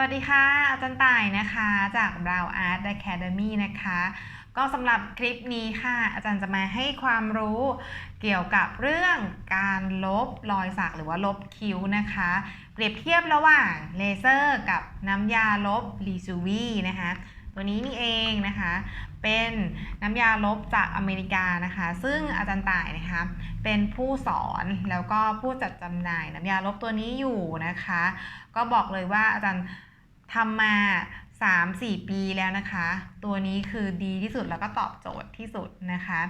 วัสดีค่ะ อาจารย์ต่ายนะคะ จาก Brown Art Academy นะคะ ก็สำหรับคลิปนี้ค่ะ อาจารย์จะมาให้ความรู้เกี่ยวกับเรื่องการลบรอยสักหรือว่าลบคิ้วนะคะ เปรียบเทียบระหว่างเลเซอร์กับน้ำยาลบรีซูวีนะคะตัวนี้นี่เองนะคะ เป็นน้ำยาลบจากอเมริกานะคะ ซึ่งอาจารย์ต่ายนะคะ เป็นผู้สอนแล้วก็ผู้จัดจำหน่ายน้ำยาลบตัวนี้อยู่นะคะ ก็บอกเลยว่าอาจารย์ ทำมา 3-4 ปีแล้วนะคะ ตัวนี้คือดีที่สุดแล้วก็ตอบโจทย์ที่สุดนะคะ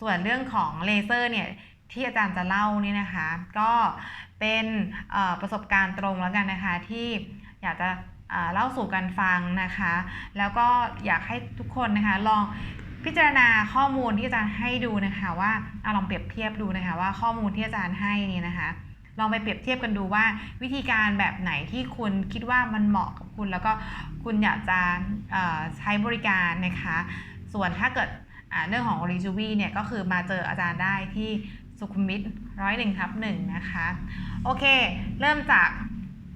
ส่วนเรื่องของเลเซอร์เนี่ยที่อาจารย์จะเล่านี่นะคะ ก็เป็นประสบการณ์ตรงแล้วกันนะคะ ที่อยากจะเล่าสู่กันฟังนะคะ แล้วก็อยากให้ทุกคนนะคะลองพิจารณาข้อมูลที่อาจารย์ให้ดูนะคะว่าเอาลองเปรียบเทียบดูนะคะว่าข้อมูลที่อาจารย์ให้นี่นะคะ ลองไปเปรียบเทียบกันดูว่าวิธีการแบบไหนที่คุณคิดว่ามันเหมาะกับคุณ แล้วก็คุณอยากจะใช้บริการนะคะ ส่วนถ้าเกิดเรื่องของรีจูวีเนี่ยก็คือมาเจออาจารย์ได้ที่สุขุมวิทร้อยหนึ่งทับหนึ่งนะคะ โอเค เริ่มจาก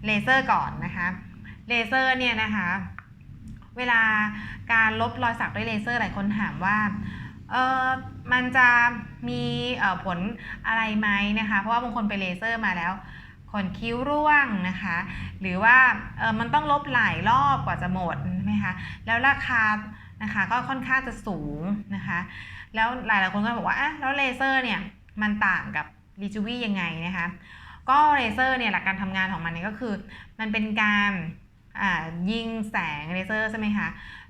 เลเซอร์ก่อนนะคะเลเซอร์เนี่ยนะคะ เวลาการลบรอยสักด้วยเลเซอร์หลายคนถามว่าเออ มันจะมีผลอะไรไหมนะคะ เพราะว่าบางคนไปเลเซอร์มาแล้วขนคิ้วร่วงนะคะ หรือว่าเออมันต้องลบหลายรอบกว่าจะหมดใช่ไหมคะแล้วราคานะคะก็ค่อนข้างจะสูงนะคะ แล้วหลายๆคนก็บอกว่าอะแล้วเลเซอร์เนี่ยมันต่างกับรีจูวี่ยังไงนะคะ ก็เลเซอร์เนี่ยหลักการทำงานของมันเนี่ยก็คือ มันเป็นการยิงแสงเลเซอร์ใช่ไหมคะ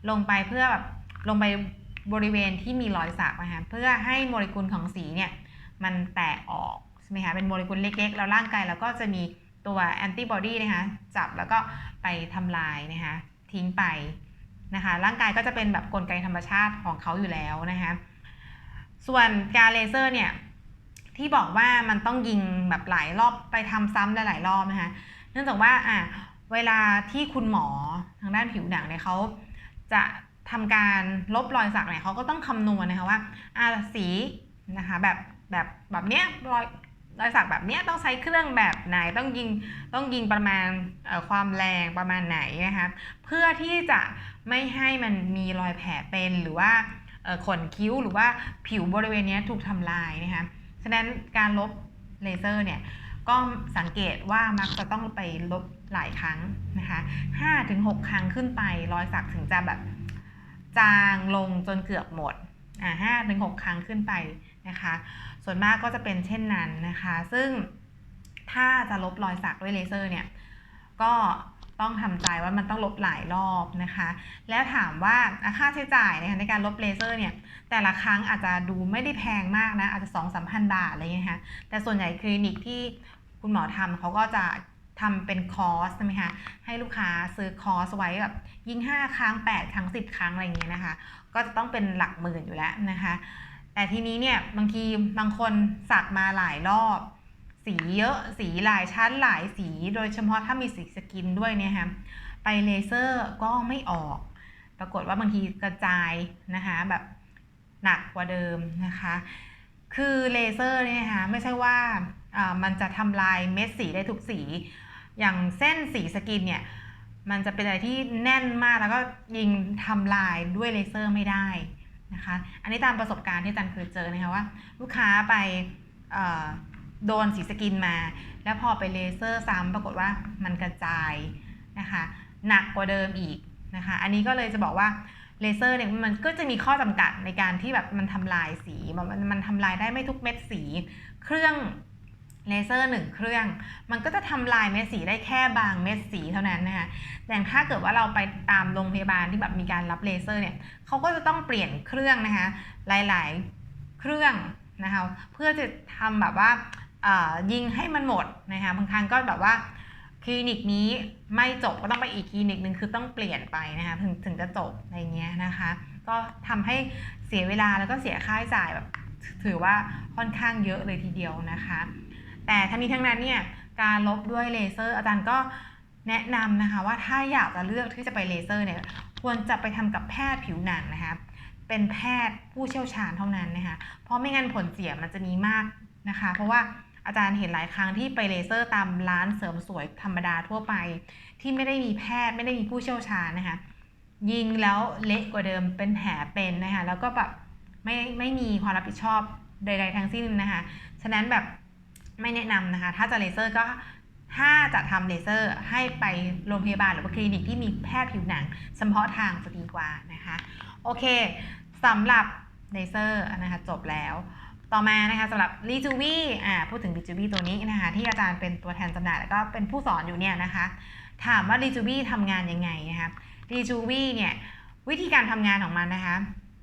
ลงไปเพื่อแบบลงไป บริเวณที่มีรอยสักนะคะเพื่อให้โมเลกุลของสีเนี่ยมันแตกออกใช่ไหมคะเป็นโมเลกุลเล็กๆ แล้วร่างกายเราก็จะมีตัวแอนติบอดีนะคะจับแล้วก็ไปทำลายนะคะทิ้งไปนะคะร่างกายก็จะเป็นแบบกลไกธรรมชาติของเขาอยู่แล้วนะคะส่วนการเลเซอร์เนี่ยที่บอกว่ามันต้องยิงแบบหลายรอบไปทำซ้ำหลายๆรอบนะคะเนื่องจากว่าอะเวลาที่คุณหมอทางด้านผิวหนังเนี่ยเขาจะ ทำการลบรอยสักเนี่ยเขาก็ต้องคำนวณนะคะว่าอะสีนะคะแบบแบบแบบเนี้ยรอยรอยสักแบบเนี้ยต้องใช้เครื่องแบบไหนต้องยิงต้องยิงประมาณความแรงประมาณไหนนะคะเพื่อที่จะไม่ให้มันมีรอยแผลเป็นหรือว่าขนคิ้วหรือว่าผิวบริเวณเนี้ยถูกทำลายนะคะฉะนั้นการลบเลเซอร์เนี่ยก็สังเกตว่ามักจะต้องไปลบหลายครั้งนะคะ5-6 ครั้งขึ้นไปรอยสักถึงจะแบบ จางลงจนเกือบหมดอ่าห้าถึงหกครั้งขึ้นไปนะคะ ส่วนมากก็จะเป็นเช่นนั้นนะคะ ซึ่งถ้าจะลบรอยสักด้วยเลเซอร์เนี่ย ก็ต้องทำใจว่ามันต้องลบหลายรอบนะคะ แล้วถามว่าค่าใช้จ่ายนะคะในการลบเลเซอร์เนี่ย แต่ละครั้งอาจจะดูไม่ได้แพงมากนะ อาจจะสองสามพันบาทอะไรเงี้ยค่ะแต่ส่วนใหญ่คลินิกที่คุณหมอทำเขาก็จะ ทำเป็นคอร์สใช่ไหมคะให้ลูกค้าซื้อคอร์สไว้แบบยิง 5 ครั้ง 8 ครั้ง 10 ครั้งอะไรเงี้ยนะคะ ก็จะต้องเป็นหลักหมื่นอยู่แล้วนะคะ แต่ทีนี้เนี่ยบางทีบางคนสักมาหลายรอบ สีเยอะสีหลายชั้นหลายสี โดยเฉพาะถ้ามีสีสกินด้วยเนี่ยค่ะไปเลเซอร์ก็ไม่ออก ปรากฏว่าบางทีกระจายนะคะแบบหนักกว่าเดิมนะคะ คือเลเซอร์เนี่ยนะคะไม่ใช่ว่ามันจะทำลายเม็ดสีได้ทุกสี อย่างเส้นสีสกินเนี่ยมันจะเป็นอะไรที่แน่นมากแล้วก็ยิงทำลายด้วยเลเซอร์ไม่ได้นะคะ อันนี้ตามประสบการณ์ที่จันเคยเจอนะคะว่า ลูกค้าไปโดนสีสกินมา แล้วพอไปเลเซอร์ซ้ำปรากฏว่ามันกระจายนะคะหนักกว่าเดิมอีกนะคะ อันนี้ก็เลยจะบอกว่าเลเซอร์เนี่ยมันก็จะมีข้อจำกัดในการที่แบบมันทำลายสีมันมันทำลายได้ไม่ทุกเม็ดสี เครื่อง เลเซอร์หนึ่งเครื่อง มันก็จะทำลายเม็ดสีได้แค่บางเม็ดสีเท่านั้นนะคะแต่ถ้าเกิดว่าเราไปตามโรงพยาบาลที่แบบมีการรับเลเซอร์เนี่ยเขาก็จะต้องเปลี่ยนเครื่องนะคะหลายๆเครื่องนะคะเพื่อจะทำแบบว่ายิงให้มันหมดนะคะบางครั้งก็แบบว่าคลินิกนี้ไม่จบก็ต้องไปอีกคลินิกหนึ่งคือต้องเปลี่ยนไปนะคะถึงถึงจะจบอะไรเงี้ยนะคะ ก็ทำให้เสียเวลาแล้วก็เสียค่าใช้จ่ายแบบถือว่าค่อนข้างเยอะเลยทีเดียวนะคะ แต่ทั้งนี้ทั้งนั้นเนี่ยการลบด้วยเลเซอร์อาจารย์ก็แนะนำนะคะว่าถ้าอยากจะเลือกที่จะไปเลเซอร์เนี่ยควรจะไปทำกับแพทย์ผิวหนังนะคะเป็นแพทย์ผู้เชี่ยวชาญเท่านั้นนะคะเพราะไม่งั้นผลเสียมันจะมีมากนะคะ เพราะว่าอาจารย์เห็นหลายครั้งที่ไปเลเซอร์ตามร้านเสริมสวยธรรมดาทั่วไป ที่ไม่ได้มีแพทย์ไม่ได้มีผู้เชี่ยวชาญนะคะยิงแล้วเละกว่าเดิมเป็นแผลเป็นนะคะแล้วก็แบบไม่ไม่มีความรับผิดชอบใดๆทั้งสิ้นนะคะฉะนั้นแบบ ไม่แนะนำนะคะ ถ้าจะเลเซอร์ก็ถ้าจะทำเลเซอร์ให้ไปโรงพยาบาลหรือว่าคลินิกที่มีแพทย์ผิวหนังเฉพาะทางจะดีกว่านะคะ โอเคสำหรับเลเซอร์นะคะจบแล้ว ต่อมานะคะสำหรับรีจูวีอ่าพูดถึงรีจูวีตัวนี้นะคะ ที่อาจารย์เป็นตัวแทนจำหน่ายแล้วก็เป็นผู้สอนอยู่เนี่ยนะคะ ถามว่ารีจูวีทำงานยังไงนะคะรีจูวีเนี่ยวิธีการทำงานของมันนะคะ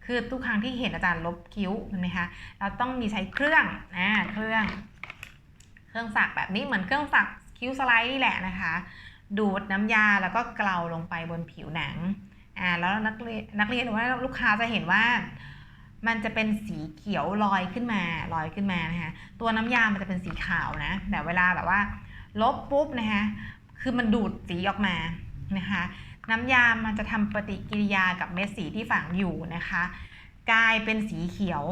คือทุกครั้งที่เห็นอาจารย์ลบคิ้วเห็นไหมคะเราต้องมีใช้เครื่องอ่าเครื่อง เครื่องสักแบบนี้เหมือนเครื่องสักคิ้วสไลด์นี่แหละนะคะ ดูดน้ำยาแล้วก็เกลาลงไปบนผิวหนังอ่าแล้วนักเรียนนักเรียนหรือว่าลูกค้าจะเห็นว่า มันจะเป็นสีเขียวลอยขึ้นมาลอยขึ้นมานะคะตัวน้ำยามันจะเป็นสีขาวนะแต่เวลาแบบว่า ลบปุ๊บนะคะคือมันดูดสีออกมานะคะ น้ำยามันจะทำปฏิกิริยากับเม็ดสีที่ฝังอยู่นะคะ กลายเป็นสีเขียว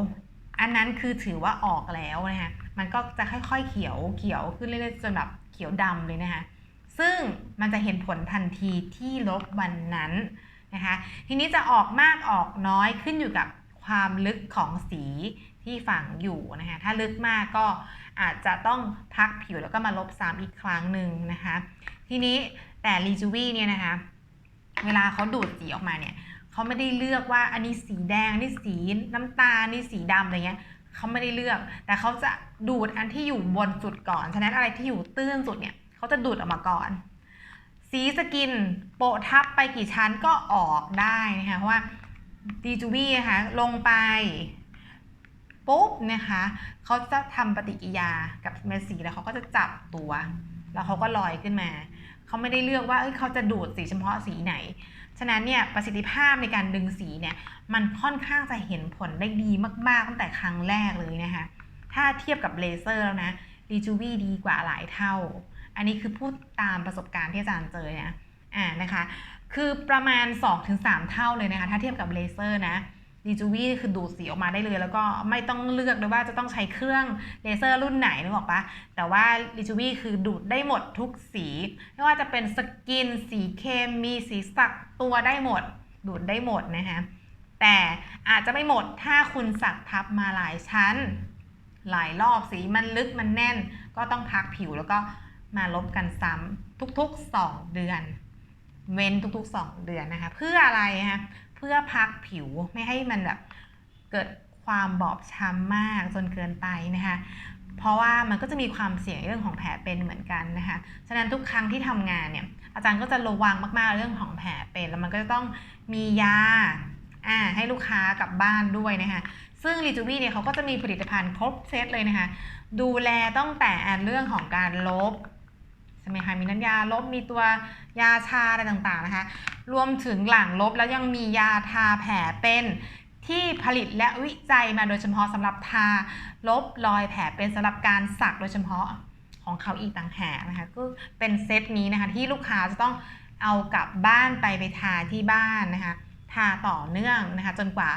อันนั้นคือถือว่าออกแล้วนะคะ มันก็จะค่อยๆเขียวเขียวขึ้นเรื่อยๆจนแบบเขียวดำเลยนะคะซึ่งมันจะเห็นผลทันทีที่ลบวันนั้นนะคะทีนี้จะออกมากออกน้อยขึ้นอยู่กับความลึกของสีที่ฝังอยู่นะคะถ้าลึกมากก็อาจจะต้องพักผิวแล้วก็มาลบซ้ำอีกครั้งหนึ่งนะคะทีนี้แต่รีจูวี่เนี่ยนะคะเวลาเขาดูดสีออกมาเนี่ยเขาไม่ได้เลือกว่าอันนี้สีแดง อันนี้สีน้ำตาลนี่สีดำอะไรเงี้ย เขาไม่ได้เลือก แต่เขาจะดูดอันที่อยู่บนสุดก่อน ฉะนั้นอะไรที่อยู่ตื้นสุดเนี่ยเขาจะดูดออกมาก่อน สีสกินโปะทับไปกี่ชั้นก็ออกได้นะคะเพราะว่าดีจูวี่นะคะลงไปปุ๊บนะคะเขาจะทำปฏิกิริยากับเม็ดสีแล้วเขาก็จะจับตัว แล้วเขาก็ลอยขึ้นมา เขาไม่ได้เลือกว่าเอ้ยเขาจะดูดสีเฉพาะสีไหน ฉะนั้นเนี่ยประสิทธิภาพในการดึงสีเนี่ยมันค่อนข้างจะเห็นผลได้ดีมาก ๆ ตั้งแต่ครั้งแรกเลยนะคะ ถ้าเทียบกับเลเซอร์แล้วนะรีจูวี่ดีกว่าหลายเท่า อันนี้คือพูดตามประสบการณ์ที่อาจารย์เจอนะอ่านะคะ คือประมาณ 2-3 เท่าเลยนะคะ ถ้าเทียบกับเลเซอร์นะ ดีจูวี่คือดูดสีออกมาได้เลย แล้วก็ไม่ต้องเลือกด้วยว่าจะต้องใช้เครื่องเลเซอร์รุ่นไหนนึกออกปะแต่ว่าดีจูวี่คือดูดได้หมดทุกสี ไม่ว่าจะเป็นสกิน สีเคมีสีสักตัวได้หมด ดูดได้หมดนะคะแต่อาจจะไม่หมดถ้าคุณสักทับมาหลายชั้น หลายรอบสีมันลึกมันแน่น ก็ต้องพักผิวแล้วก็มาลบกันซ้ำทุกๆ 2 เดือน เว้นทุกๆ 2 เดือนนะคะ เพื่ออะไรคะ พื่อพักผิวไม่ให้มันแบบเกิดความบอบช้ำมากจนเกินไปนะคะ เพราะว่ามันก็จะมีความเสี่ยงเรื่องของแผลเป็นเหมือนกันนะคะ ฉะนั้นทุกครั้งที่ทำงานเนี่ย อาจารย์ก็จะระวังมากๆเรื่องของแผลเป็น แล้วมันก็จะต้องมียาอ่าให้ลูกค้ากลับบ้านด้วยนะคะ ซึ่งรีจูวี่เนี่ยเขาก็จะมีผลิตภัณฑ์ครบเซตเลยนะคะ ดูแลตั้งแต่เรื่องของการลบ ใช่ไหมคะมีน้ำยาลบมีตัวยาชาอะไรต่างๆนะคะรวมถึงหลังลบแล้วยังมียาทาแผลเป็นที่ผลิตและวิจัยมาโดยเฉพาะสำหรับทาลบรอยแผลเป็นสำหรับการสักโดยเฉพาะของเขาอีกต่างหากนะคะก็เป็นเซตนี้นะคะที่ลูกค้าจะต้องเอากลับบ้านไปไปทาที่บ้านนะคะทาต่อเนื่องนะคะจนกว่า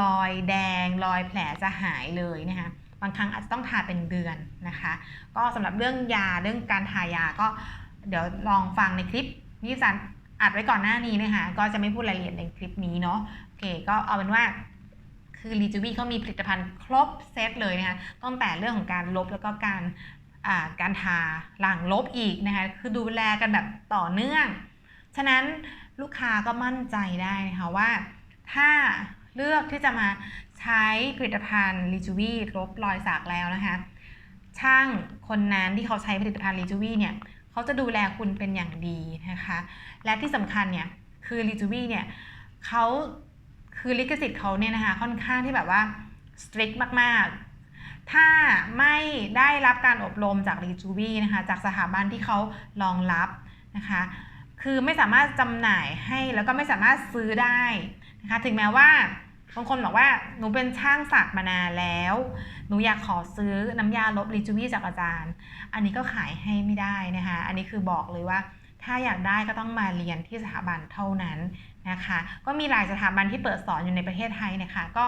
รอยแดงรอยแผลจะหายเลยนะคะ บางครั้งอาจจะต้องทาเป็นเดือนนะคะ ก็สำหรับเรื่องยาเรื่องการทายาก็เดี๋ยวลองฟังในคลิปที่อาจารย์อัดไว้ก่อนหน้านี้นะคะก็จะไม่พูดรายละเอียดในคลิปนี้เนาะโอเคก็เอาเป็นว่าคือรีจูวี่เขามีผลิตภัณฑ์ครบเซตเลยนะคะตั้งแต่เรื่องของการลบแล้วก็การการทาหลังลบอีกนะคะคือดูแลกันแบบต่อเนื่อง ฉะนั้นลูกค้าก็มั่นใจได้นะคะว่า ถ้าเลือกที่จะมา ใช้ผลิตภัณฑ์รีจูวี่ลบรอยสักแล้วนะคะ ช่างคนนั้นที่เขาใช้ผลิตภัณฑ์รีจูวี่เนี่ยเขาจะดูแลคุณเป็นอย่างดีนะคะ และที่สำคัญเนี่ยคือรีจูวี่เนี่ยเขาคือลิขสิทธิ์เขาเนี่ยนะคะค่อนข้างที่แบบว่า strict มากๆ ถ้าไม่ได้รับการอบรมจากรีจูวี่นะคะจากสถาบันที่เขารองรับนะคะคือไม่สามารถจำหน่ายให้แล้วก็ไม่สามารถซื้อได้นะคะถึงแม้ว่า บางคนบอกว่าหนูเป็นช่างสักมานานแล้ว หนูอยากขอซื้อน้ำยาลบรีจูวี่จากอาจารย์ อันนี้ก็ขายให้ไม่ได้นะคะ อันนี้คือบอกเลยว่า ถ้าอยากได้ก็ต้องมาเรียนที่สถาบันเท่านั้นนะคะ ก็มีหลายสถาบันที่เปิดสอนอยู่ในประเทศไทยนะคะ ก็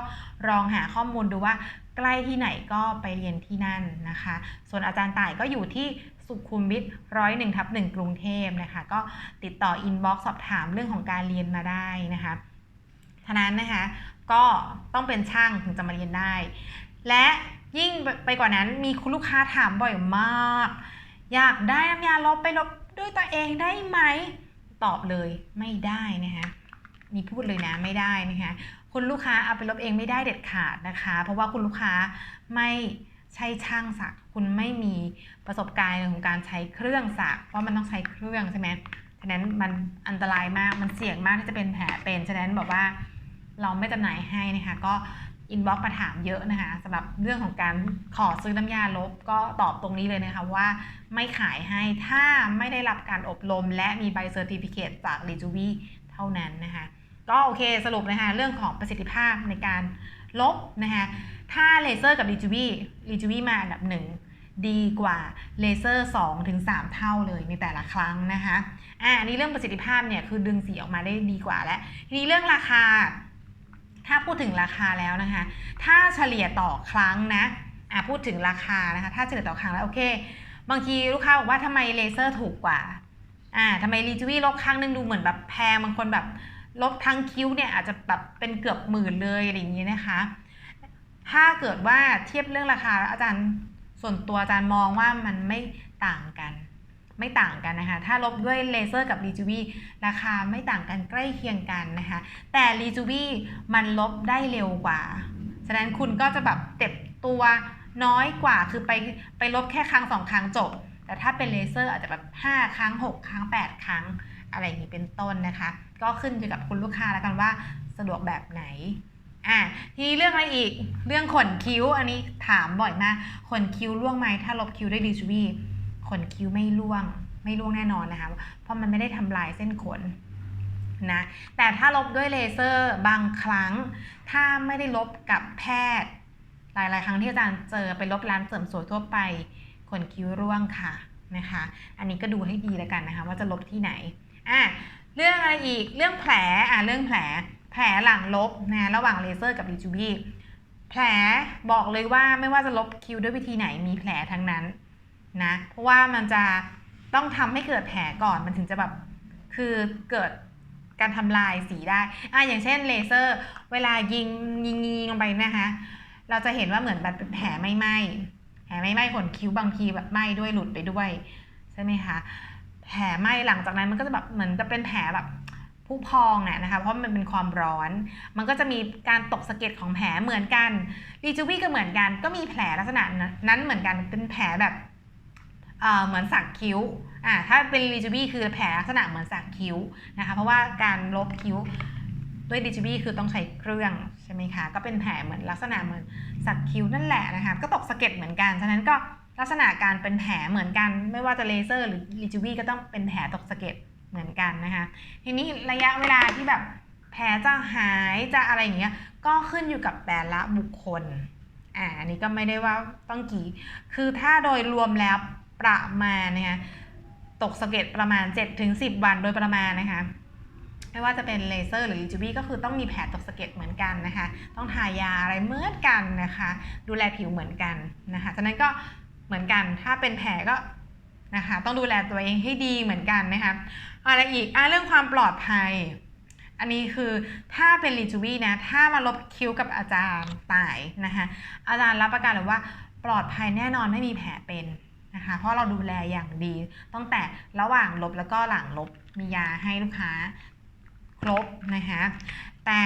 ลองหาข้อมูลดูว่าใกล้ที่ไหนก็ไปเรียนที่นั่นนะคะ ส่วนอาจารย์ต่ายก็อยู่ที่สุขุมวิทร้อยหนึ่งทับหนึ่งกรุงเทพนะคะ ก็ติดต่ออินบ็อกซ์สอบถามเรื่องของการเรียนมาได้นะคะ ฉะนั้นนะคะ ก็ต้องเป็นช่างถึงจะมาเรียนได้ และยิ่งไปกว่านั้นมีคุณลูกค้าถามบ่อยมาก อยากได้น้ำยาลบไปลบด้วยตัวเองได้ไหม ตอบเลยไม่ได้นะคะมีพูดเลยนะไม่ได้นะคะคุณลูกค้าเอาไปลบเองไม่ได้เด็ดขาดนะคะ เพราะว่าคุณลูกค้าไม่ใช่ช่างสัก คุณไม่มีประสบการณ์ของการใช้เครื่องสักเพราะมันต้องใช้เครื่องใช่ไหมฉะนั้นมันอันตรายมากมันเสี่ยงมากที่จะเป็นแผลเป็นฉะนั้นบอกว่า เราไม่จำหน่ายให้นะคะก็อินบ็อกมาถามเยอะนะคะสำหรับเรื่องของการขอซื้อน้ำยาลบก็ตอบตรงนี้เลยนะคะว่าไม่ขายให้ถ้าไม่ได้รับการอบรม และมีใบเซอร์ติฟิเคตจาก r e j u v i เท่านั้นนะคะก็โอเคสรุปนะคะเรื่องของประสิทธิภาพในการลบนะคะถ้าเลเซอร์กับ r e j u v i r e j u v i มาอันดับหนึ่งดีกว่าเลเซอร์2ถึง3เท่าเลยในแต่ละครั้งนะคะอ่าอันนี้เรื่องประสิทธิภาพเนี่ยคือดึงสีออกมาได้ดีกว่าแล้วทีนี้เรื่องราคา ถ้าพูดถึงราคาแล้วนะคะ ถ้าเฉลี่ยต่อครั้งนะอะพูดถึงราคานะคะ ถ้าเฉลี่ยต่อครั้งแล้วโอเค บางทีลูกค้าบอกว่าทำไมเลเซอร์ถูกกว่าอ่าทำไมรีจูวี่ลบครั้งหนึงดูเหมือนแบบแพงบางคนแบบลบทั้งคิ้วเนี่ยอาจจะแบบเป็นเกือบหมื่นเลยอะไรอย่างนี้นะคะ ถ้าเกิดว่าเทียบเรื่องราคาอาจารย์ส่วนตัวอาจารย์มองว่ามันไม่ต่างกัน ไม่ต่างกันนะคะ ถ้าลบด้วยเลเซอร์กับรีจูวีราคาไม่ต่างกันใกล้เคียงกันนะคะ แต่รีจูวีมันลบได้เร็วกว่า ฉะนั้นคุณก็จะแบบเจ็บตัวน้อยกว่า คือไปไปลบแค่ครั้งสองครั้งจบ แต่ถ้าเป็นเลเซอร์อาจจะแบบ5 ครั้ง 6 ครั้ง 8 ครั้ง อะไรอย่างนี้เป็นต้นนะคะ ก็ขึ้นอยู่กับคุณลูกค้าแล้วกันว่าสะดวกแบบไหนอะทีเรื่องอะไรอีก เรื่องขนคิ้ว อันนี้ถามบ่อยมาก ขนคิ้วร่วงไหมถ้าลบคิ้วด้วยดีจูวี่ ขนคิ้วไม่ร่วง ไม่ร่วงแน่นอนนะคะ เพราะมันไม่ได้ทำลายเส้นขนนะ แต่ถ้าลบด้วยเลเซอร์บางครั้ง ถ้าไม่ได้ลบกับแพทย์ หลาย ๆ ครั้งที่อาจารย์เจอไปลบร้านเสริมสวยทั่วไป ขนคิ้วร่วงค่ะนะคะ อันนี้ก็ดูให้ดีแล้วกันนะคะ ว่าจะลบที่ไหน อะ เรื่องอะไรอีก เรื่องแผล อะ เรื่องแผล แผลหลังลบนะ ระหว่างเลเซอร์กับรีจูบี้แผลบอกเลยว่าไม่ว่าจะลบคิ้วด้วยวิธีไหนมีแผลทั้งนั้น นะเพราะว่ามันจะต้องทำให้เกิดแผลก่อนมันถึงจะแบบคือเกิดการทำลายสีได้อะอย่างเช่นเลเซอร์ เวลายิงยิงยิงลงไปนะคะเราจะเห็นว่าเหมือนแบบเป็นแผลไม่ไหม้แผลไม่ไหม้ขนคิ้วบางทีแบบไหม้ด้วยหลุดไปด้วยใช่ไหมคะแผลไหม้หลังจากนั้นมันก็จะแบบเหมือนจะเป็นแผลแบบผู้พองเนี่ยนะคะเพราะมันเป็นความร้อน มันก็จะมีการตกสะเก็ดของแผลเหมือนกันรีจูวี่ก็เหมือนกัน ก็มีแผลลักษณะนั้นเหมือนกันเป็นแผลแบบ เหมือนสักคิ้วอ่าถ้าเป็นรีจูวี่คือแผลลักษณะเหมือนสักคิ้วนะคะเพราะว่าการลบคิ้วด้วยดิจิบีคือต้องใช้เครื่องใช่ไหมคะ ก็เป็นแผลเหมือนลักษณะเหมือนสักคิ้วนั่นแหละนะคะ ก็ตกสะเก็ดเหมือนกัน ฉะนั้นก็ลักษณะการเป็นแผลเหมือนกัน ไม่ว่าจะเลเซอร์หรือดิจิบีก็ต้องเป็นแผลตกสะเก็ดเหมือนกันนะคะ ทีนี้ระยะเวลาที่แบบแผลจะหายจะอะไรอย่างเงี้ย ก็ขึ้นอยู่กับแต่ละบุคคล อ่า อันนี้ก็ไม่ได้ว่าต้องกี่ คือถ้าโดยรวมแล้ว ประมาณนะคะตกสะเก็ดประมาณ 7-10 วันโดยประมาณนะคะไม่ว่าจะเป็นเลเซอร์หรือจูบี้ก็คือต้องมีแผลตกสะเก็ดเหมือนกันนะคะ ต้องทายาอะไรเหมือนกันนะคะ ดูแลผิวเหมือนกันนะคะฉะนั้นก็เหมือนกันถ้าเป็นแผลก็นะคะต้องดูแลตัวเองให้ดีเหมือนกันนะคะอะไรอีกอะเรื่องความปลอดภัย อันนี้คือถ้าเป็นรีจูวี่นะถ้ามาลบคิ้วกับอาจารย์ตายนะคะอาจารย์รับประกันเลยว่าปลอดภัยแน่นอนไม่มีแผลเป็น นะคะเพราะเราดูแลอย่างดีตั้งแต่ระหว่างลบแล้วก็หลังลบมียาให้ลูกค้าครบนะคะแต่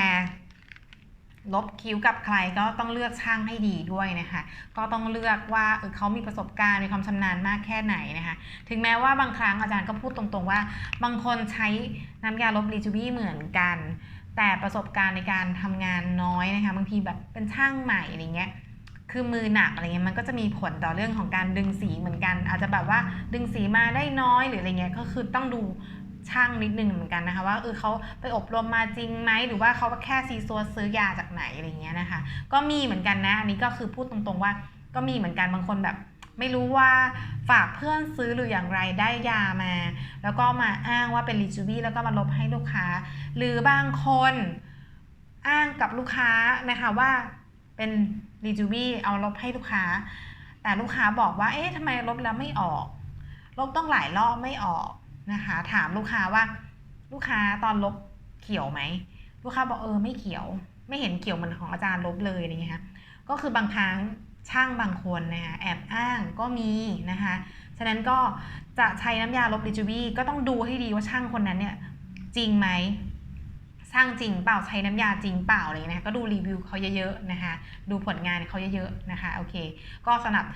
ลบคิ้วกับใครก็ต้องเลือกช่างให้ดีด้วยนะคะ ก็ต้องเลือกว่าเออเขามีประสบการณ์มีความชำนาญมากแค่ไหนนะคะ ถึงแม้ว่าบางครั้งอาจารย์ก็พูดตรงๆว่า บางคนใช้น้ำยาลบรีจูบี้เหมือนกัน แต่ประสบการณ์ในการทำงานน้อยนะคะ บางทีแบบเป็นช่างใหม่อะไรเงี้ย คือมือหนักอะไรเงี้ยมันก็จะมีผลต่อเรื่องของการดึงสีเหมือนกัน อาจจะแบบว่าดึงสีมาได้น้อยหรืออะไรเงี้ยก็คือต้องดูช่างนิดนึงเหมือนกันนะคะ ว่าเออเขาไปอบรมมาจริงไหมหรือว่าเขาแค่ซีซัวซื้อยาจากไหนอะไรเงี้ยนะคะ ก็มีเหมือนกันนะอันนี้ก็คือพูดตรงๆว่า ก็มีเหมือนกันบางคนแบบ ไม่รู้ว่าฝากเพื่อนซื้อหรืออย่างไรได้ยามา แล้วก็มาอ้างว่าเป็นรีจูบี้แล้วก็มาลบให้ลูกค้า หรือบางคนอ้างกับลูกค้านะคะว่าเป็น รีจูบี้เอาลบให้ลูกค้า แต่ลูกค้าบอกว่า เอ๊ะทำไมลบแล้วไม่ออก ลบต้องหลายรอบไม่ออกนะคะ ถามลูกค้าว่า ลูกค้าตอนลบเขียวไหม ลูกค้าบอกเออไม่เขียว ไม่เห็นเขียวเหมือนของอาจารย์ลบเลยอะไรเงี้ยค่ะก็คือบางครั้งช่างบางคนนะคะแอบอ้างก็มีนะคะ ฉะนั้นก็จะใช้น้ำยาลบดิจูบี้ก็ต้องดูให้ดีว่าช่างคนนั้นเนี่ยจริงไหม ช่างจริงเปล่าใช้น้ำยาจริงเปล่าอะไรเลยนะคะก็ดูรีวิวเขาเยอะๆนะคะ ดูผลงานเขาเยอะๆนะคะโอเค ก็สำหรับ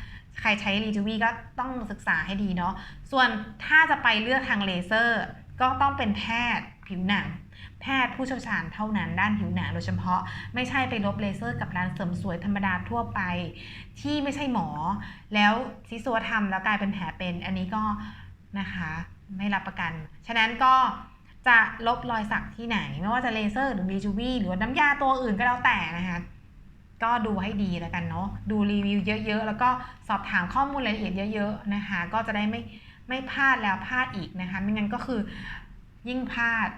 ใครใช้รีจูบี้ก็ต้องศึกษาให้ดีเนาะส่วนถ้าจะไปเลือกทางเลเซอร์ ก็ต้องเป็นแพทย์ผิวหนังแพทย์ผู้เชี่ยวชาญเท่านั้นด้านผิวหนังโดยเฉพาะไม่ใช่ไปลบเลเซอร์กับร้านเสริมสวยธรรมดาทั่วไป ที่ไม่ใช่หมอ แล้วซิซัวทำแล้วกลายเป็นแผลเป็นอันนี้ก็นะคะ ไม่รับประกัน ฉะนั้นก็ จะลบรอยสักที่ไหน ไม่ว่าจะเลเซอร์หรือรีจูวี่หรือน้ำยาตัวอื่นก็แล้วแต่นะคะก็ดูให้ดีแล้วกันเนาะดูรีวิวเยอะๆ แล้วก็สอบถามข้อมูลรายละเอียดเยอะๆนะคะ ก็จะได้ไม่ไม่พลาดแล้วพลาดอีกนะคะ ไม่งั้นก็คือยิ่งพลาด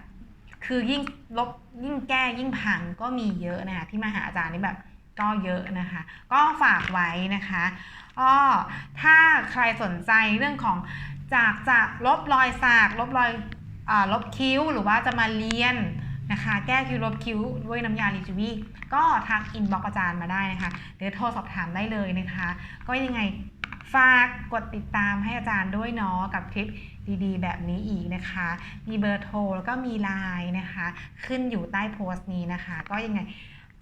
คือยิ่งลบยิ่งแก้ยิ่งพังก็มีเยอะนะคะที่มาหาอาจารย์นี่แบบก็เยอะนะคะ ก็ฝากไว้นะคะก็ถ้าใครสนใจเรื่องของจากจะลบรอยสักลบรอย ลบคิ้วหรือว่าจะมาเรียนนะคะแก้คิ้วลบคิ้วด้วยน้ำยาลิจูวีก็ทักอินบ็อกอาจารย์มาได้นะคะเดี๋ยวโทรสอบถามได้เลยนะคะ ก็ยังไงฝากกดติดตามให้อาจารย์ด้วยเนาะกับคลิปดีๆ แบบนี้อีกนะคะ มีเบอร์โทรแล้วก็มีไลน์นะคะ ขึ้นอยู่ใต้โพสต์นี้นะคะ ก็ยังไง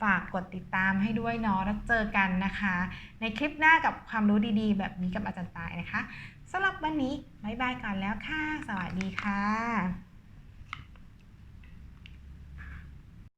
ฝากกดติดตามให้ด้วยเนาะแล้วเจอกันนะคะ ในคลิปหน้ากับความรู้ดีๆ แบบนี้กับอาจารย์ตายนะคะ สำหรับวันนี้บ๊ายบายก่อนแล้วค่ะ สวัสดีค่ะ